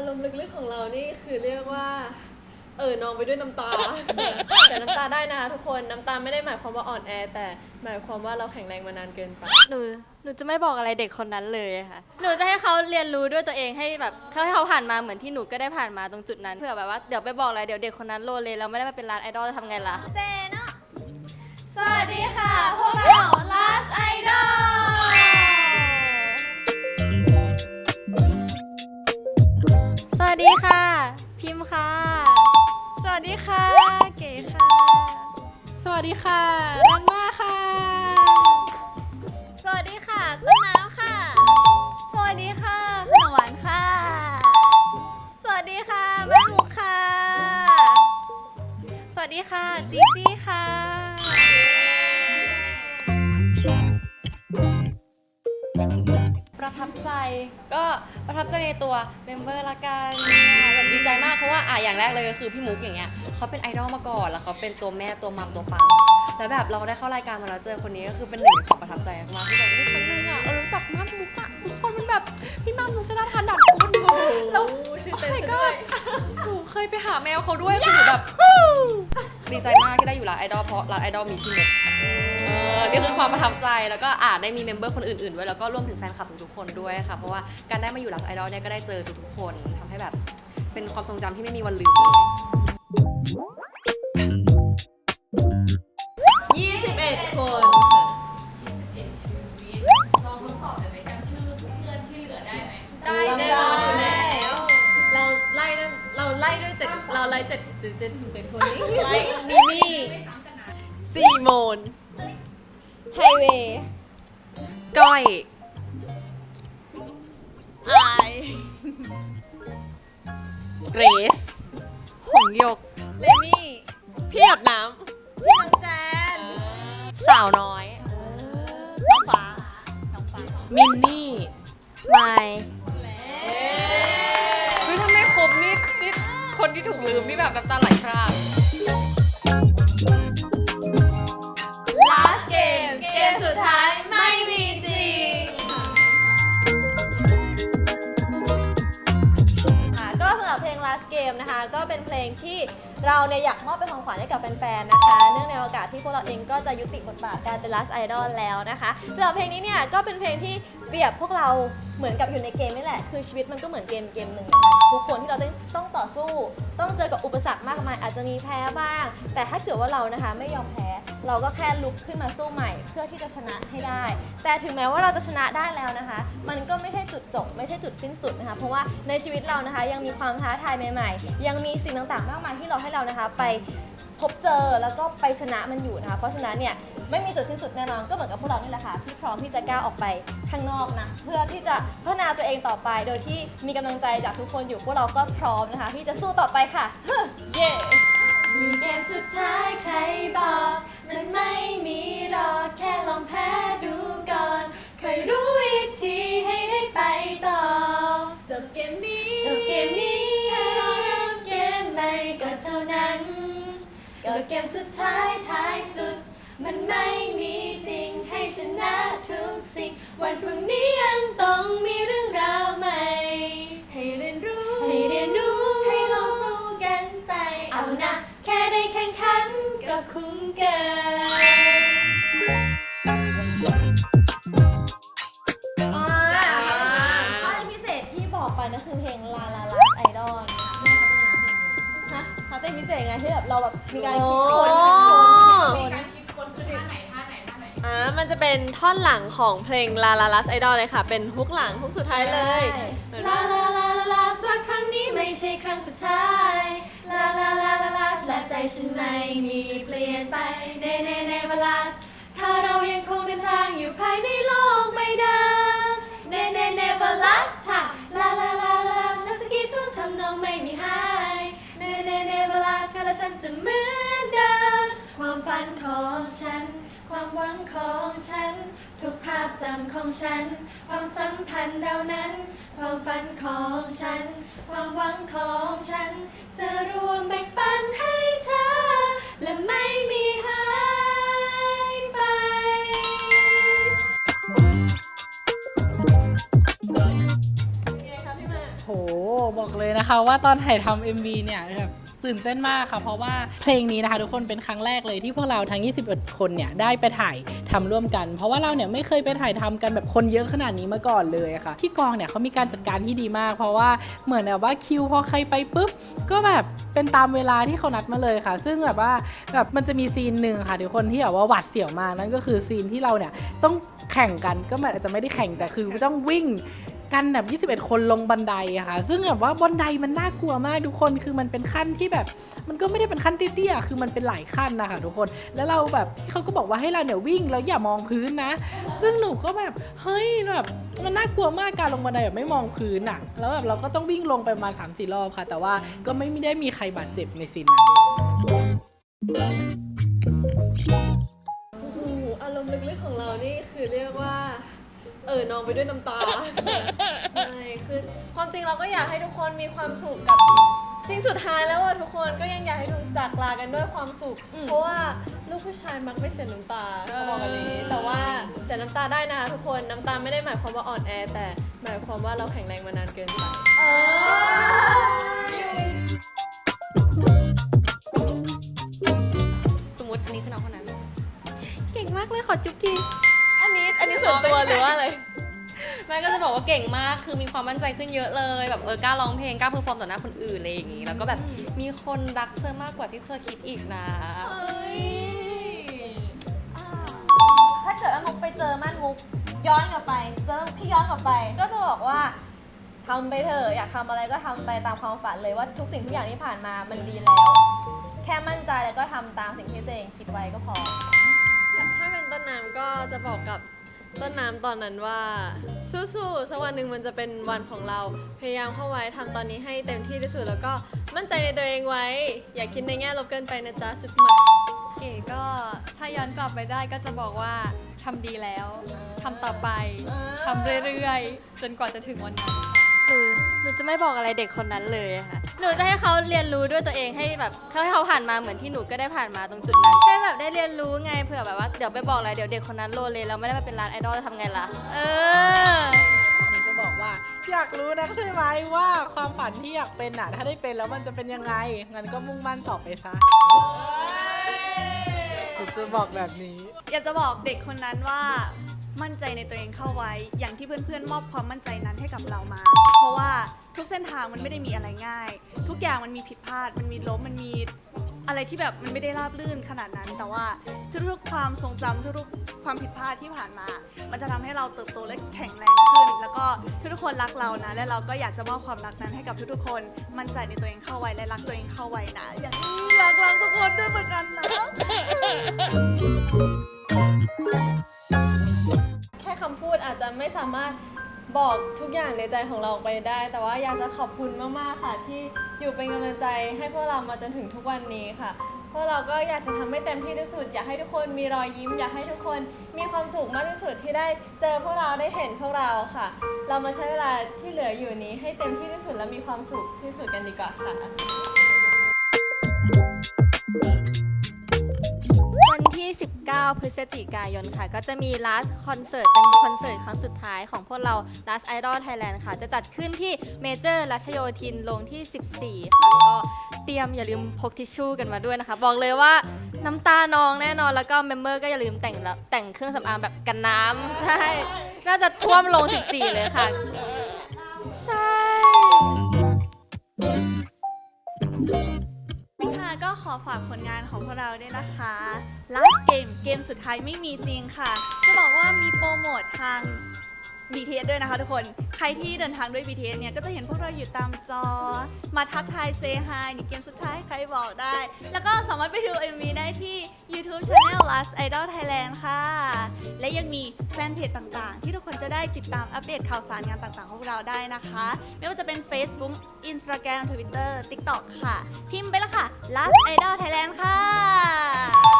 ารมณ์ลึกๆของเรานี่คือเรียกว่า เออนองไปด้วยน้ำตา แต่น้ำตาได้นะคะทุกคนน้ำตาไม่ได้หมายความว่าอ่อนแอ แต่หมายความว่าเราแข็งแรงมานานเกินไป หนูหนูจะไม่บอกอะไรเด็กคนนั้นเลยค่ะ หนูจะให้เขาเรียนรู้ด้วยตัวเองให้แบบเขาให้เขาผ่านมาเหมือนที่หนูก็ได้ผ่านมาตรงจุดนั้นเพื่อแบบว่าเดี๋ยวไปบอกอะไรเดี๋ยวเด็กคนนั้นโลเลแล้วไม่ได้มาเป็นร้านไอดอลจะทำไงล่ะ เซเนาะสวัสดีค่ะ พวกเรา Last Idol ค่ะ สวัสดีค่ะ เก๋ค่ะ สวัสดีค่ะรันมาค่ะ สวัสดีค่ะต้นน้ำค่ะ สวัสดีค่ะขนมหวานค่ะ สวัสดีค่ะแม่มุกค่ะ สวัสดีค่ะจีจี้ค่ะ ประทับใจก็ประทับใจในตัวเมมเบอร์ละกันเนี่ยแบบดีใจมากเพราะว่าอะอย่างแรกเลยก็คือพี่มุกอย่างเงี้ยเขาเป็นไอดอลมาก่อนแล้วเขาเป็นตัวแม่ตัวมัมตัวปังแล้วแบบเราได้เข้ารายการมาแล้วเจอคนนี้ก็คือเป็นหนึ่งในความประทับใจมากๆที่แบบเฮ้ยครั้งหนึงอะเรารู้จักมัมมุกอะทุกคนมันแบบพี่มัมมุกชนะทานดันกุลแล้วชื่อเต้นโอ้ my ซะด้วย god หนูเคยไปหาแมวเขาด้วยคือหนูแบบ ดีใจมากที่ได้อยู่ร้านไอดอลเพราะร้านไอดอลมีพี่มุกเออนี่คือความประทับใจแล้วก็อาจได้มีเมมเบอร์คนอื่นๆด้วยแล้วก็รวมถึงแฟนคลับทุกๆคนด้วยค่ะ เพราะว่าการได้มาอยู่ร้านไอดอลเนี่ยก็ได้เจอทุกๆคนทำให้แบบเป็นความทรงจำที่ไม่มีวันลืมเลย21 คนได้แน่นอนอยู่แล้ว เราไล่ด้วยเราไล่ด้วยเจ็ดเราไล่เจ็ดหรือเจ็ดเจ็ดคน ซีโมน ไฮเวย์ ก้อยไอเกรซหงหยก เลนี่พี่หยดน้พี่น้องแจนสาวน้อยน้องฟ้าน้องฟ้าำมินนี่ไมเฮ้ยถ้าไม่ครบนี่นี่คนที่ถูกลืมนี่แบบน้ำตาไหลพราก last game นะคะ ก็เป็นเพลงที่เราเนี่ยอยากมอบเป็นของขวัญให้กับแฟนๆ นะคะ เนื่องในโอกาสที่พวกเราเองก็จะยุติบทบาทการเป็น last idol แล้วนะคะสำหรับเพลงนี้เนี่ยก็เป็นเพลงที่เปรียบพวกเราเหมือนกับอยู่ในเกมนี่แหละ คือชีวิตมันก็เหมือนเกมเกมหนึ่งนะคะทุกคนที่เราต้องต้องต่อสู้ ต้องเจอกับอุปสรรคมากมายอาจจะมีแพ้บ้าง แต่ถ้าเกิดว่าเรานะคะไม่ยอมแพ้ เราก็แค่ลุกขึ้นมาสู้ใหม่ เพื่อที่จะชนะให้ได้ แต่ถึงแม้ว่าเราจะชนะได้แล้วนะคะ มันก็ไม่ใช่จุดจบ ไม่ใช่จุดสิ้นสุดนะคะ เพราะว่าในชีวิตเรานะคะยังมีความท้าทายใหม่ๆ ยังมีสิ่งต่างๆ มากมายที่เราให้เรานะคะ ไปพบเจอแล้วก็ไปชนะมันอยู่นะคะ เพราะฉะนั้นเนี่ยไม่มีจุดสิ้นสุดแน่นอนก็เหมือนกับพวกเรานี่แหละค่ะที่พร้อมที่จะก้าวออกไปข้างนอกนะเพื่อที่จะพัฒนาตัวเองต่อไป โดยที่มีกำลังใจจากทุกคนอยู่พวกเราก็พร้อมนะคะ ที่จะสู้ต่อไปค่ะเย้ เกมสุดท้ายใครบอก มันไม่มีหรอกแค่ลองแพ้ดูก่อน เคยรู้วิธีให้ได้ไปต่อ จบเกมนี้ จบเกมนี้แค่ราเริ่มเกมใหม่ก็เท่านั้น ก็เกมสุดท้ายท้ายสุด มันไม่มีจริงให้ชนะทุกสิ่ง วันพรุ่งนี้ยังต้องมีเรื่องราวใหม่ เพลงนี้ฮะเขาเต้นพิเศษไงที่แบบเราแบบมีการคิดค้นโอ้คิดค้นคิดค้นอ่ามันจะเป็นท่อนหลังของเพลง La La Last Idol เลยค่ะ เป็นฮุกหลังฮุกสุดท้ายเลยเหมือนลาว่าลาลาลาลาสักครั้งนี้ไม่ใช่ครั้งสุดท้ายลาลาลาลาลาและใจฉันไม่มีเปลี่ยนไปเนเนเนเวลาสถ้าเรายังคงเดินทางอยู่ภายในโลก และฉันจะเหมือนเดิมความฝันของฉัน ความหวังของฉัน ทุกภาพจำของฉัน ความสัมพันธ์เรานั้น ความฝันของฉัน ความหวังของฉัน จะรวมแบ่งปันให้เธอ และไม่มีหายไป โห บอกเลยนะคะว่าตอนถ่ายทำ MV เนี่ยแบบ ตื่นเต้นมากค่ะ เพราะว่าเพลงนี้นะคะ ทุกคนเป็นครั้งแรกเลยที่พวกเราทั้ง 21 คนเนี่ยได้ไปถ่ายทำร่วมกัน เพราะว่าเราเนี่ยไม่เคยไปถ่ายทำกันแบบคนเยอะขนาดนี้มาก่อนเลยค่ะ ที่กองเนี่ยเขามีการจัดการที่ดีมาก เพราะว่าเหมือนแบบว่าคิวพอใครไปปุ๊บก็แบบเป็นตามเวลาที่เขานัดมาเลยค่ะ ซึ่งแบบว่าแบบมันจะมีซีนหนึ่งค่ะทุกคนที่แบบว่าหวาดเสียวมากนั่นก็คือซีนที่เราเนี่ยต้องแข่งกันก็มันอาจจะไม่ได้แข่งแต่คือต้องวิ่ง กันแบบ21 คนลงบันไดอะค่ะ ซึ่งแบบว่าบันไดมันน่ากลัวมากทุกคน คือมันเป็นขั้นที่แบบ มันก็ไม่ได้เป็นขั้นเตี้ยๆ คือมันเป็นหลายขั้นนะคะทุกคน แล้วเราแบบพี่เขาก็บอกว่าให้เราเนี่ยวิ่งแล้วอย่ามองพื้นนะ ซึ่งหนูก็แบบ เฮ้ยแบบมันน่ากลัวมากการลงบันไดแบบไม่มองพื้นอะแล้วแบบเราก็ต้องวิ่งลงไปประมาณ3 4รอบค่ะ แต่ว่าก็ไม่ได้มีใครบาดเจ็บในซีนนั้นโอ้โหอารมณ์ลึกๆของเรานี่คือเรียกว่า เออนองไปด้วยน้ำตาใช่คือความจริงเราก็อยากให้ทุกคนมีความสุขกับสิ่งสุดท้ายแล้วว่าทุกคนก็ยังอยากให้ทุกจากลากันด้วยความสุข เพราะว่าลูกผู้ชายมักไม่เสียน้ำตาเขาบอกแบบนี้ แต่ว่าเสียน้ำตาได้นะคะทุกคนน้ำตาไม่ได้หมายความว่าอ่อนแอ แต่หมายความว่าเราแข็งแรงมานานเกินไปสมมติอันนี้คือน้องคนนั้น เก่งมากเลยขอจุ๊บที อันนี้ส่วนตัวหรือว่าอะไร แม่ก็จะบอกว่าเก่งมาก คือมีความมั่นใจขึ้นเยอะเลย แบบเออกล้าร้องเพลงกล้าเพอร์ฟอร์มต่อหน้าคนอื่นอะไรอย่างงี้ แล้วก็แบบมีคนรักเธอมากกว่าที่เธอคิดอีกนะถ้าเกิดว่ามุกไปเจอมั่นมุกย้อนกลับไป เจอพี่ย้อนกลับไป ก็จะบอกว่าทำไปเถอะอยากทำอะไรก็ทำไปตามความฝันเลยว่าทุกสิ่งทุกอย่างที่ผ่านมามันดีแล้ว แค่มั่นใจแล้วก็ทำตามสิ่งที่ตัวเองคิดไว้ก็พอ ถ้าเป็นต้นน้ำก็จะบอกกับ ต้นน้ำตอนนั้นว่า สู้ๆสักวันหนึ่งมันจะเป็นวันของเรา พยายามเข้าไว้ทำตอนนี้ให้เต็มที่ที่สุดแล้วก็มั่นใจในตัวเองไว้ อย่าคิดในแง่ลบเกินไปนะจ๊ะจุ๊บหมาเก๋ก็ถ้าย้อนกลับไปได้ก็จะบอกว่าทำดีแล้วทำต่อไปทำเรื่อยๆ จนกว่าจะถึงวันนั้นหนูหนูจะไม่บอกอะไรเด็กคนนั้นเลยอะค่ะ หนูจะให้เขาเรียนรู้ด้วยตัวเองให้แบบให้เขาผ่านมาเหมือนที่หนูก็ได้ผ่านมาตรงจุดนั้นให้แบบได้เรียนรู้ไงเผื่อแบบว่าเดี๋ยวไปบอกอะไรเดี๋ยวเด็กคนนั้นโลเลแล้วไม่ได้มาเป็นร้านไอดอลจะทำไงล่ะ เออ หนูจะบอกว่าอยากรู้นะใช่ไหมว่าความฝันที่อยากเป็นอะถ้าได้เป็นแล้วมันจะเป็นยังไงงั้นก็มุ่งมั่นต่อไปซะหนูจะบอกแบบนี้ อยากจะบอกเด็กคนนั้นว่า มั่นใจในตัวเองเข้าไว้ อย่างที่เพื่อนๆ มอบความมั่นใจนั้นให้กับเรามา เพราะว่าทุกเส้นทางมันไม่ได้มีอะไรง่าย ทุกอย่างมันมีผิดพลาด มันมีล้ม มันมีอะไรที่แบบมันไม่ได้ราบรื่นขนาดนั้น แต่ว่าทุกๆ ความทรงจำทุกๆ ความผิดพลาดที่ผ่านมา มันจะทำให้เราเติบโตและแข็งแรงขึ้น แล้วก็ทุกๆ คนรักเรานะ และเราก็อยากจะมอบความรักนั้นให้กับทุกๆ คน มั่นใจในตัวเองเข้าไว้และรักตัวเองเข้าไว้นะ อย่างนี้รักรักทุกคนด้วยเหมือนกันนะ อาจจะไม่สามารถบอกทุกอย่างในใจของเราออกไปได้ แต่ว่าอยากจะขอบคุณมากๆค่ะ ที่อยู่เป็นกำลังใจให้พวกเรามาจนถึงทุกวันนี้ค่ะพวกเราก็อยากจะทำให้เต็มที่ที่สุด อยากให้ทุกคนมีรอยยิ้ม อยากให้ทุกคนมีความสุขมากที่สุดที่ได้เจอพวกเราได้เห็นพวกเราค่ะ เรามาใช้เวลาที่เหลืออยู่นี้ ให้เต็มที่ที่สุดและมีความสุขที่สุดกันดีกว่าค่ะ ที่ 19 พฤศจิกายนค่ะ ก็จะมี last concert เป็นคอนเสิร์ตครั้งสุดท้ายของพวกเรา last idol Thailand ค่ะ จะจัดขึ้นที่เมเจอร์รัชโยธินลงที่ 14 ค่ะ ก็เตรียมอย่าลืมพกทิชชู่กันมาด้วยนะคะ บอกเลยว่าน้ำตานองแน่นอน แล้วก็เมมเบอร์ก็อย่าลืมแต่งแล้วแต่งเครื่องสำอางแบบกันน้ำใช่ น่าจะท่วมลง 14 เลยค่ะ ใช่ ขอฝากผลงานของพวกเราด้วยนะคะ last game เกมสุดท้ายไม่มีจริงค่ะ จะบอกว่ามีโปรโมททาง BTS ด้วยนะคะทุกคน ใครที่เดินทางด้วย BTS เนี่ย ก็จะเห็นพวกเราอยู่ตามจอ มาทักทายเซฮายในเกมสุดท้ายใครบอกได้ แล้วก็สามารถไปดู MV ได้ที่ YouTube Channel Last Idol Thailand ค่ะ และยังมีแฟนเพจต่างๆ ที่ทุกคนจะได้ติดตามอัปเดตข่าวสารงานต่างๆ ของเราได้นะคะ ไม่ว่าจะเป็น Facebook Instagram Twitter TikTok ค่ะ พิมพ์ไปแล้วค่ะ Last Idol Thailand ค่ะ